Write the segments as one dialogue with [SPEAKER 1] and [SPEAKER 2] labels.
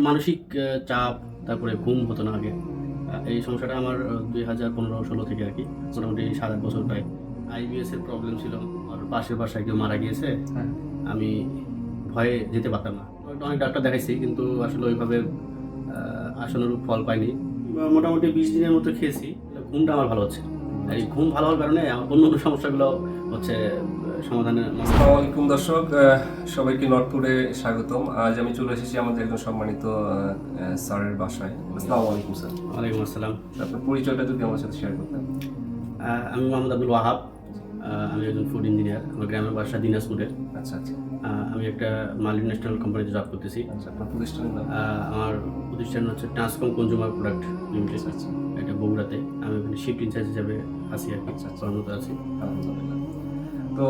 [SPEAKER 1] মানসিক চাপ তারপরে ঘুম হতো না আগে। এই সমস্যাটা আমার দুই হাজার পনেরো ষোলো থেকে আর কি মোটামুটি সাত আট বছর প্রায়। আইবিএস এর প্রবলেম ছিল আর পাশের বাসায় কেউ মারা গিয়েছে।
[SPEAKER 2] হ্যাঁ।
[SPEAKER 1] আমি ভয়ে যেতে পারতাম না। অনেক ডাক্তার দেখাইছি কিন্তু আসলে ওইভাবে আহ, আশানুরূপ ফল পাইনি। মোটামুটি বিশ দিনের মতো খেয়েছি ঘুমটা আমার ভালো হচ্ছে। এই ঘুম ভালো হওয়ার কারণে আমার অন্য অন্য সমস্যাগুলো হচ্ছে সমাধানের
[SPEAKER 2] আসসালামু আলাইকুম দর্শক সবাইকে নটপুরে স্বাগতম। আজ আমি চলে এসেছি আমাদের একজন সম্মানিত স্যারের বাসায়। আসসালামু আলাইকুম স্যার।
[SPEAKER 1] ওয়ালাইকুম আসসালাম।
[SPEAKER 2] আপনার পরিচয়টা যদি আমার সাথে শেয়ার করতেন।
[SPEAKER 1] আমি মোহাম্মদ আব্দুল ওয়াহাব। আমি একজন ফুড ইঞ্জিনিয়ার আমার গ্রামের বাসা দিনাজপুরে।
[SPEAKER 2] আচ্ছা আচ্ছা।
[SPEAKER 1] আমি একটা মাল্টি ন্যাশনাল কোম্পানিতে জব করতেছি।
[SPEAKER 2] আচ্ছা আপনার
[SPEAKER 1] আহ, আমার প্রতিষ্ঠান হচ্ছে ট্রান্সকম কনজিউমার প্রোডাক্ট লিমিটেড
[SPEAKER 2] আচ্ছা
[SPEAKER 1] এটা বগুড়াতে। আমি ওখানে শিফট ইনচার্জ হিসাবে আছি আর কি
[SPEAKER 2] আচ্ছা, আচ্ছা।
[SPEAKER 1] কর্মরত আছি।
[SPEAKER 2] আলহামদুলিল্লাহ। তো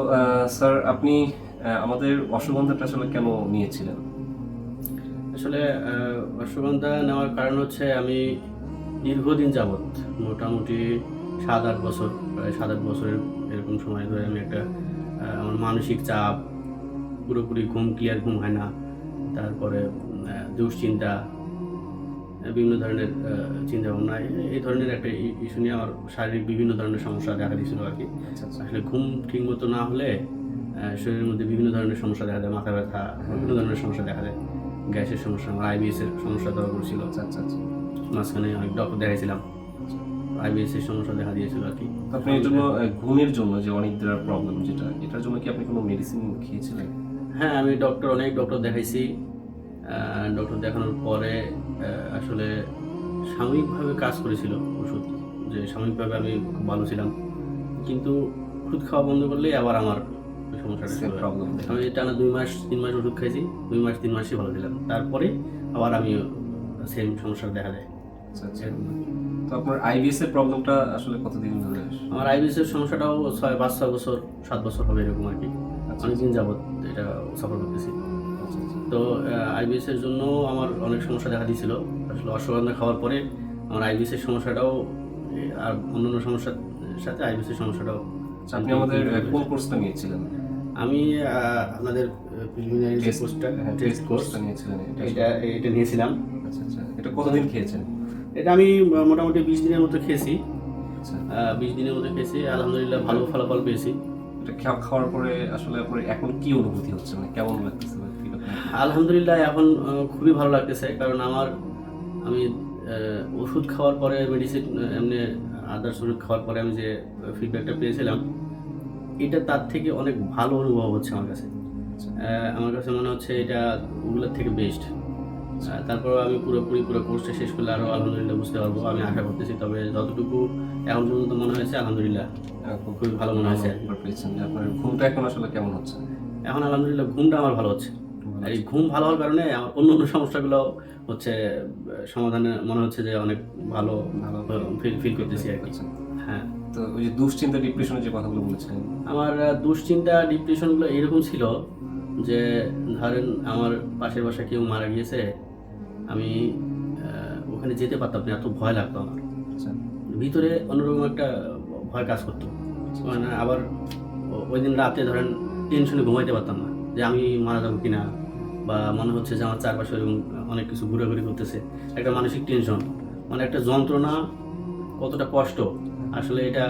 [SPEAKER 2] স্যার, আপনি আমাদের অশ্বগন্ধাটা আসলে কেন নিয়েছিলেন?
[SPEAKER 1] আসলে অশ্বগন্ধা নেওয়ার কারণ হচ্ছে আমি দীর্ঘদিন যাবৎ, মোটামুটি সাত আট বছর, প্রায় সাত আট বছরের এরকম সময় ধরে আমি একটা আমার মানসিক চাপ, পুরোপুরি ঘুম ক্লিয়ার ঘুম হয় না, তারপরে দুশ্চিন্তা বিভিন্ন ধরনের চিন্তা ভাবনা এই- ধরনের একটা ইস্যু নিয়ে আমার শারীরিক বিভিন্ন ধরনের সমস্যা দেখা দিয়েছিল আর কি।
[SPEAKER 2] আচ্ছা আচ্ছা।
[SPEAKER 1] আসলে ঘুম ঠিক মতো না হলে শরীরের মধ্যে বিভিন্ন ধরনের সমস্যা দেখা যায় মাথা ব্যথা বিভিন্ন ধরনের সমস্যা দেখা যায় গ্যাসের সমস্যা আমার আইবিএস এর সমস্যা ধরা পড়ছিল।
[SPEAKER 2] আচ্ছা আচ্ছা আচ্ছা।
[SPEAKER 1] মাঝখানে অনেক ডক্টর দেখাইছিলাম। আইবিএস এর সমস্যা দেখা দিয়েছিল আর কি।
[SPEAKER 2] আপনি এর জন্য ঘুমের জন্য যে অনিদ্রার প্রবলেম যেটা এটার জন্য কি আপনি কোনো মেডিসিন খেয়েছিলেন?
[SPEAKER 1] হ্যাঁ আমি ডক্টর অনেক ডক্টর দেখাইছি। ডক্টর দেখানোর পরে আসলে সাময়িকভাবে কাজ করেছিল ওষুধ যে সাময়িকভাবে আমি খুব ভালো ছিলাম। কিন্তু ওষুধ খাওয়া বন্ধ করলেই আবার আমার সমস্যাটা শুরু আমি টানা দুই মাস তিন মাস ওষুধ খাইছি দুই মাস তিন মাসই ভালো ছিলাম। তারপরে আবার আমি সেম সমস্যা দেখা দেয়।
[SPEAKER 2] আচ্ছা আচ্ছা। তো আপনার আইবিএস এর প্রবলেমটা আসলে কতদিন ধরে?
[SPEAKER 1] আমার আইবিএস এর সমস্যাটাও ছয় পাঁচ ছয় বছর সাত বছর হবে এরকম আর কি।
[SPEAKER 2] আচ্ছা
[SPEAKER 1] অনেকদিন যাবত এটা সাফার করতেছি। তো আইবিএস এর জন্য আমার অনেক সমস্যা দেখা দিয়েছিল। আসলে অশ্বগন্ধা খাওয়ার পরে আমার আইবিএস এর সমস্যাটাও আর অন্যান্য সমস্যার সাথে আইবিএস এর সমস্যাটাও
[SPEAKER 2] আপনি আমাদের কোন কোর্সটা নিয়েছিলেন?
[SPEAKER 1] আমি আপনাদের প্রিলিমিনারি যে কোর্সটা টেস্ট কোর্স
[SPEAKER 2] নিয়েছিলেন এটা
[SPEAKER 1] এটা নিয়েছিলাম।
[SPEAKER 2] আচ্ছা আচ্ছা এটা কতদিন খেয়েছেন?
[SPEAKER 1] এটা আমি মোটামুটি বিশ দিনের মতো খেয়েছি।
[SPEAKER 2] আচ্ছা।
[SPEAKER 1] বিশ দিনের মতো খেয়েছি আলহামদুলিল্লাহ ভালো ফলাফল পেয়েছি।
[SPEAKER 2] এটা খাওয়ার পরে আসলে আপনার এখন কি অনুভূতি হচ্ছে? মানে কেমন লাগতেছে?
[SPEAKER 1] আলহামদুলিল্লাহ এখন খুবই ভালো লাগতেছে কারণ আমার আমি ওষুধ খাওয়ার পরে মেডিসিন এমনি আদার্স ওষুধ খাওয়ার পরে আমি যে ফিডব্যাকটা পেয়েছিলাম এটা তার থেকে অনেক ভালো অনুভব হচ্ছে আমার কাছে। আমার কাছে মনে হচ্ছে এটা ওগুলোর থেকে বেস্ট তারপর আমি পুরোপুরি পুরো কোর্সটা শেষ করলে আরও আলহামদুলিল্লাহ বুঝতে পারব আমি আশা করতেছি তবে যতটুকু এখন পর্যন্ত মনে হয়েছে আলহামদুলিল্লাহ খুবই ভালো মনে হয়েছে।
[SPEAKER 2] আপনার ঘুমটা এখন আসলে কেমন হচ্ছে?
[SPEAKER 1] এখন আলহামদুলিল্লাহ ঘুমটা আমার ভালো হচ্ছে। এই ঘুম ভালো হওয়ার কারণে অন্য অন্য সমস্যাগুলো হচ্ছে সমাধানে মনে হচ্ছে যে অনেক ভালো
[SPEAKER 2] ভালো।
[SPEAKER 1] ফিল ফিল করতেছি আর কি।
[SPEAKER 2] আচ্ছা।
[SPEAKER 1] হ্যাঁ।
[SPEAKER 2] তো ওই যে দুশ্চিন্তা ডিপ্রেশনের যে কথাগুলো বলেছিলেন
[SPEAKER 1] আমার দুশ্চিন্তা ডিপ্রেশনগুলো এরকম ছিল যে ধরেন আমার পাশের বাসায় কেউ মারা গিয়েছে আমি ওখানে যেতে পারতাম না এত ভয় লাগতো আমার।
[SPEAKER 2] আচ্ছা।
[SPEAKER 1] ভিতরে অন্যরকম একটা ভয় কাজ করতো। মানে আবার ওই দিন রাতে ধরেন টেনশনে ঘুমাইতে পারতাম না। যে আমি মারা যাব কিনা বা মনে হচ্ছে যে আমার চারপাশে অনেক কিছু ঘোরাঘুরি করতেছে একটা মানসিক টেনশন মানে একটা যন্ত্রণা কতটা কষ্ট আসলে এটা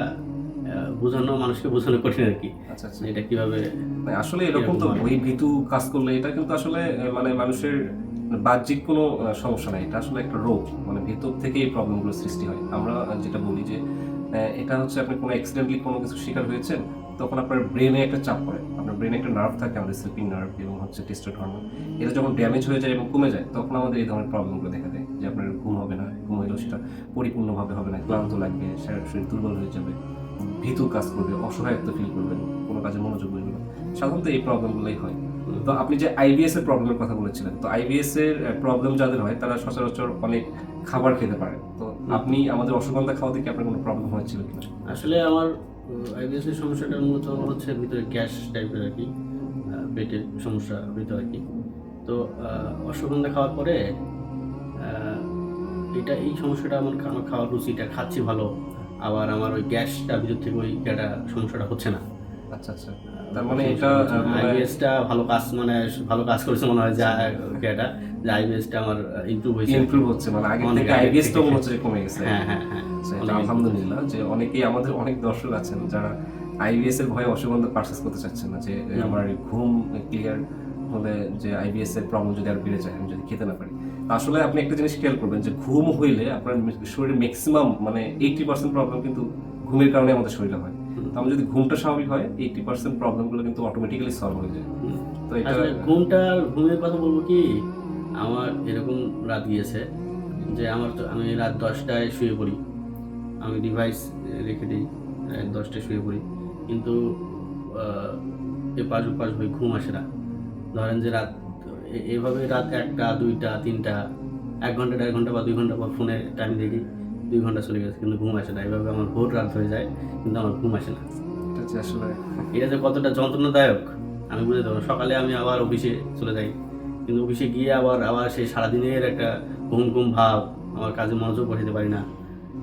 [SPEAKER 1] বোঝানো মানুষকে বোঝানো কঠিন আর কি।
[SPEAKER 2] আচ্ছা আচ্ছা।
[SPEAKER 1] এটা কীভাবে
[SPEAKER 2] আসলে এরকম তো ওই ভীতু কাজ করলে এটা কিন্তু আসলে মানে মানুষের বাহ্যিক কোনো সমস্যা নাই এটা আসলে একটা রোগ মানে ভেতর থেকে এই প্রবলেমগুলো সৃষ্টি হয়। আমরা যেটা বলি যে এটা হচ্ছে আপনি কোনো অ্যাক্সিডেন্টলি কোনো কিছু শিকার হয়েছেন তখন আপনার ব্রেনে একটা চাপ পড়ে। ব্রেনে একটা নার্ভ থাকে আমাদের স্লিপিং নার্ভ এবং হচ্ছে টেস্টেড হরমোন এটা যখন ড্যামেজ হয়ে যায় এবং কমে যায়, তখন আমাদের এই ধরনের প্রবলেমগুলো দেখা দেয় যে আপনার ঘুম হবে না, ঘুম হলেও সেটা পরিপূর্ণভাবে হবে না, ক্লান্ত লাগবে শরীর দুর্বল হয়ে যাবে, ভীতু কাজ করবে, অসহায়ত্ব ফিল করবেন কোনো কাজে মনোযোগ বসবে না। সাধারণত এই প্রবলেমগুলোই হয়। তো আপনি যে আইবিএস এর প্রবলেমের কথা বলেছিলেন, তো আইবিএস এর প্রবলেম যাদের হয়, তারা সচরাচর অনেক খাবার খেতে পারে। তো আপনি আমাদের অশ্বগন্ধা খাওয়াতে কি আপনার কোনো প্রবলেম হয়েছিল কিনা?
[SPEAKER 1] আসলে আমার আইবিএস এর সমস্যাটা মূলত হচ্ছে ভিতরে গ্যাস টাইপের আর কি পেটের সমস্যা হইতো আর কি। তো অশ্বগন্ধা খাওয়ার পরে এটা এই সমস্যাটা আমার আমার খাওয়ার রুচিটা খাচ্ছি ভালো আবার আমার ওই গ্যাসটা ভিতর থেকে ওই গ্যাটা সমস্যাটা হচ্ছে না।
[SPEAKER 2] আচ্ছা আচ্ছা। তার মানে এটা আহ, মানে-
[SPEAKER 1] আইবিএসটা ভালো কাজ মানে ভালো কাজ করেছে মনে হয় যে এটা যে আইবিএসটা আমার ইমপ্রুভ হয়েছে।
[SPEAKER 2] ইমপ্রুভ হচ্ছে মানে আগে থেকে আইবিএস তো। হচ্ছে কমে গেছে।
[SPEAKER 1] হ্যাঁ হ্যাঁ হ্যাঁ
[SPEAKER 2] আলহামদুলিল্লাহ যে অনেকেই আমাদের অনেক দর্শক আছেন যারা আইবিএস এর ভয়ে অশ্বগন্ধা পারচেস করতে চাচ্ছেন না যে আমার ঘুম ক্লিয়ার হলে যে আইবিএস এর প্রবলেম যদি আর বেড়ে যায় আমি যদি খেতে না পারি। আসলে আপনি একটা জিনিস খেয়াল করবেন যে ঘুম হইলে আপনার শরীরে ম্যাক্সিমাম মানে এইটি পার্সেন্ট প্রবলেম কিন্তু ঘুমের কারণে আমাদের শরীরে হয়। তো আমরা যদি ঘুমটা স্বাভাবিক হয় এইটি পার্সেন্ট প্রবলেমগুলো কিন্তু অটোমেটিক্যালি সলভ হয়ে যায়। তো এটা
[SPEAKER 1] ঘুমটা ঘুমের কথা বলব কি আমার এরকম রাত গিয়েছে যে আমার তো আমি রাত দশটায় শুয়ে পড়ি। আমি ডিভাইস রেখে দিই রাত দশটায় শুয়ে পড়ি। কিন্তু এপাশ ওপাশ হয়ে ঘুম আসে না। ধরেন যে রাত এভাবে রাত একটা দুইটা তিনটা এক ঘণ্টা দেড় ঘণ্টা বা দুই ঘণ্টা পর ফোনে টাইম দেখি দুই ঘণ্টা চলে গেছে কিন্তু ঘুম আসে না। এভাবে আমার ভোর রাত হয়ে যায় কিন্তু আমার ঘুম আসে না।
[SPEAKER 2] এটা যে আসলে
[SPEAKER 1] এটা যে কতটা যন্ত্রণাদায়ক আমি বুঝতে পারব সকালে আমি আবার অফিসে চলে যাই। কিন্তু অফিসে গিয়ে আবার আবার সেই সারাদিনের একটা ঘুম ঘুম ভাব আমার কাজে মনোযোগ বসাতে পারি না।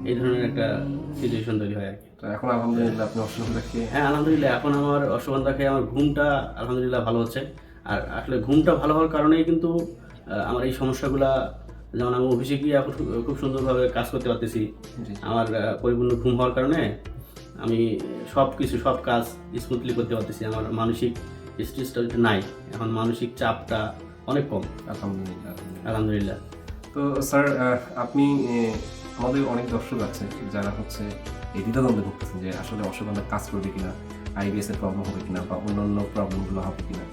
[SPEAKER 1] এই ধরনের একটা সিচুয়েশন তৈরি হয় আর কি
[SPEAKER 2] এখন আলহামদুলিল্লাহ আপনি অসুবিধা খেয়ে
[SPEAKER 1] হ্যাঁ আলহামদুলিল্লাহ এখন আমার অশ্বগন্ধা খেয়ে আমার ঘুমটা আলহামদুলিল্লাহ ভালো হচ্ছে। আর আসলে ঘুমটা ভালো হওয়ার কারণেই কিন্তু আমার এই সমস্যাগুলা যেমন আমি অফিসে গিয়ে এখন খুব- খুব সুন্দরভাবে কাজ করতে পারতেছি। আমার পরিপূর্ণ ঘুম হওয়ার কারণে আমি সব কিছু সব কাজ স্মুথলি করতে পারতেছি। আমার মানসিক স্ট্রেসটা নাই। এখন মানসিক চাপটা অনেক কম।
[SPEAKER 2] আলহামদুলিল্লাহ।
[SPEAKER 1] আলহামদুলিল্লাহ।
[SPEAKER 2] তো স্যার আহ, আপনি আমাদের অনেক দর্শক আছে যারা হচ্ছে এই দ্বিধাদ্বন্দ্বে ভুগতেছেন যে আসলে অশ্বগন্ধা কাজ করবে কিনা আইবিএস এর প্রবলেম হবে কিনা বা অন্যান্য প্রবলেমগুলো হবে কিনা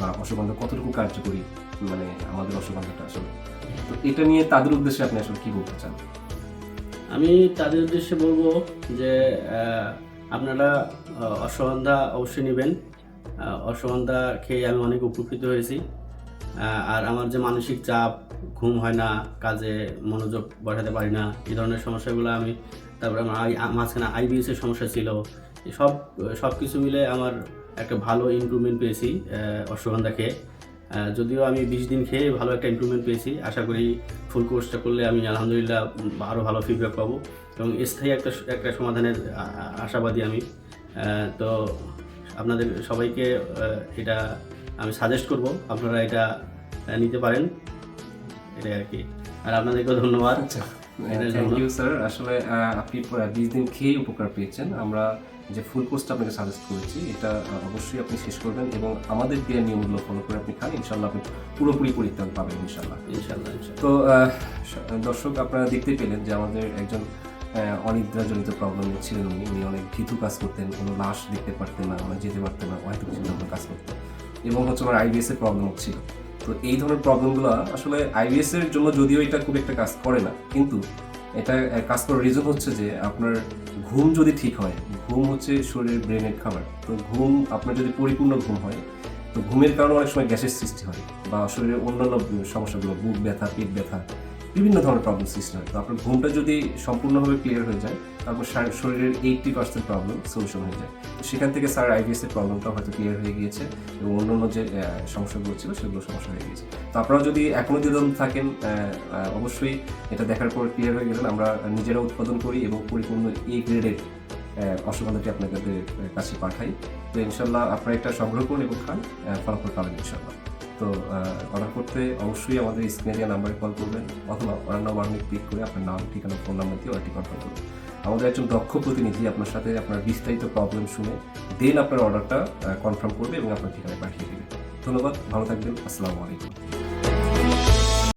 [SPEAKER 2] বা অশ্বগন্ধা কতটুকু কার্যকরী মানে আমাদের অশ্বগন্ধাটা আসলে। তো এটা নিয়ে তাদের উদ্দেশ্যে আপনি আসলে কি বলতে চান?
[SPEAKER 1] আমি তাদের উদ্দেশ্যে বলব যে আহ, আপনারা অশ্বগন্ধা অবশ্যই নেবেন। আহ, অশ্বগন্ধা খেয়ে আমি অনেক উপকৃত হয়েছি। আর আমার যে মানসিক চাপ, ঘুম হয় না, কাজে মনোযোগ বসাতে পারি না, এই ধরনের সমস্যাগুলো আমি, তারপরে আমার আই মাঝখানে আইবিএসের সমস্যা ছিল। সব সব কিছু মিলে আমার একটা ভালো ইমপ্রুভমেন্ট পেয়েছি অশ্বগন্ধা খেয়ে। যদিও আমি বিশ দিন খেয়ে ভালো একটা ইমপ্রুভমেন্ট পেয়েছি, আশা করি ফুল কোর্সটা করলে আমি আলহামদুলিল্লাহ আরও ভালো ফিডব্যাক পাবো এবং স্থায়ী একটা একটা সমাধানের আশাবাদী আমি। তো আপনাদের সবাইকে এটা আমি সাজেস্ট করব আপনারা এটা নিতে পারেন। এটাই আর কি। আর আপনাদেরকেও ধন্যবাদ।
[SPEAKER 2] থ্যাংক ইউ স্যার আসলে আপনি বিশ দিন খেয়ে উপকার পেয়েছেন। আমরা যে ফুল কোর্সটা আপনাকে সাজেস্ট করেছি এটা অবশ্যই আপনি শেষ করবেন এবং আমাদের দেওয়া নিয়মগুলো ফলো করে আপনি খান ইনশাল্লাহ আপনি পুরোপুরি পরিত্রাণ পাবেন ইনশাল্লাহ
[SPEAKER 1] ইনশাল্লাহ
[SPEAKER 2] তো দর্শক আপনারা দেখতেই পেলেন যে আমাদের একজন অনিদ্রাজনিত প্রবলেম ছিলেন উনি। উনি অনেক ভীতু কাজ করতেন কোনো লাশ দেখতে পারতেন না যেতে পারতেন না হয়তো ভাবনা কাজ করতেন। এবং হচ্ছে আমার আইবিএস এর প্রবলেম হচ্ছিল তো এই ধরনের প্রবলেমগুলো আসলে আইবিএস এর জন্য যদিও এটা খুব একটা কাজ করে না, কিন্তু এটা কাজ করার রিজন হচ্ছে যে আপনার ঘুম যদি ঠিক হয়, ঘুম হচ্ছে শরীরের ব্রেনের খাবার। তো ঘুম, আপনার যদি পরিপূর্ণ ঘুম হয়, তো ঘুমের কারণে অনেক সময় গ্যাসের সৃষ্টি হয় বা শরীরের অন্যান্য সমস্যাগুলো, বুক ব্যথা, পেট ব্যথা, বিভিন্ন ধরনের প্রবলেম সৃষ্টি হয়। তো আপনার ঘুমটা যদি সম্পূর্ণভাবে ক্লিয়ার হয়ে যায় তারপর শরীরের এইটটি পার্সেন্ট প্রবলেম সলিউশন হয়ে যায়। তো সেখান থেকে স্যার আইবিএস এর প্রবলেমটা হয়তো ক্লিয়ার হয়ে গিয়েছে এবং অন্যান্য যে আহ, সমস্যাগুলো ছিল সেগুলো সমস্যা হয়ে গিয়েছে। তো আপনারা যদি এখনও দ্বিধাদ্বন্দ্ব থাকেন অবশ্যই এটা দেখার পর ক্লিয়ার হয়ে গেলেন আমরা নিজেরা উৎপাদন করি এবং পরিপূর্ণ এ গ্রেডের অশ্বগন্ধাটি আপনাদের কাছে পাঠাই। তো ইনশাল্লাহ আপনারা এটা সংগ্রহ করুন এবং খান ফলাফল পাবেন ইনশাল্লাহ তো অর্ডার করতে অবশ্যই আমাদের স্ক্রিনে দেওয়া নাম্বারে কল করবেন অথবা অন্যান্য বার্নে ক্লিক করে আপনার নাম ঠিকানা ফোন নাম্বার দিয়ে অর্ডারটি কনফার্ম করবেন আমাদের একজন দক্ষ প্রতিনিধি আপনার সাথে আপনার বিস্তারিত প্রবলেম শুনে দেন আপনার অর্ডারটা কনফার্ম করবে এবং আপনার ঠিকানায় পাঠিয়ে দেবে। ধন্যবাদ, ভালো থাকবেন, আসসালামু আলাইকুম।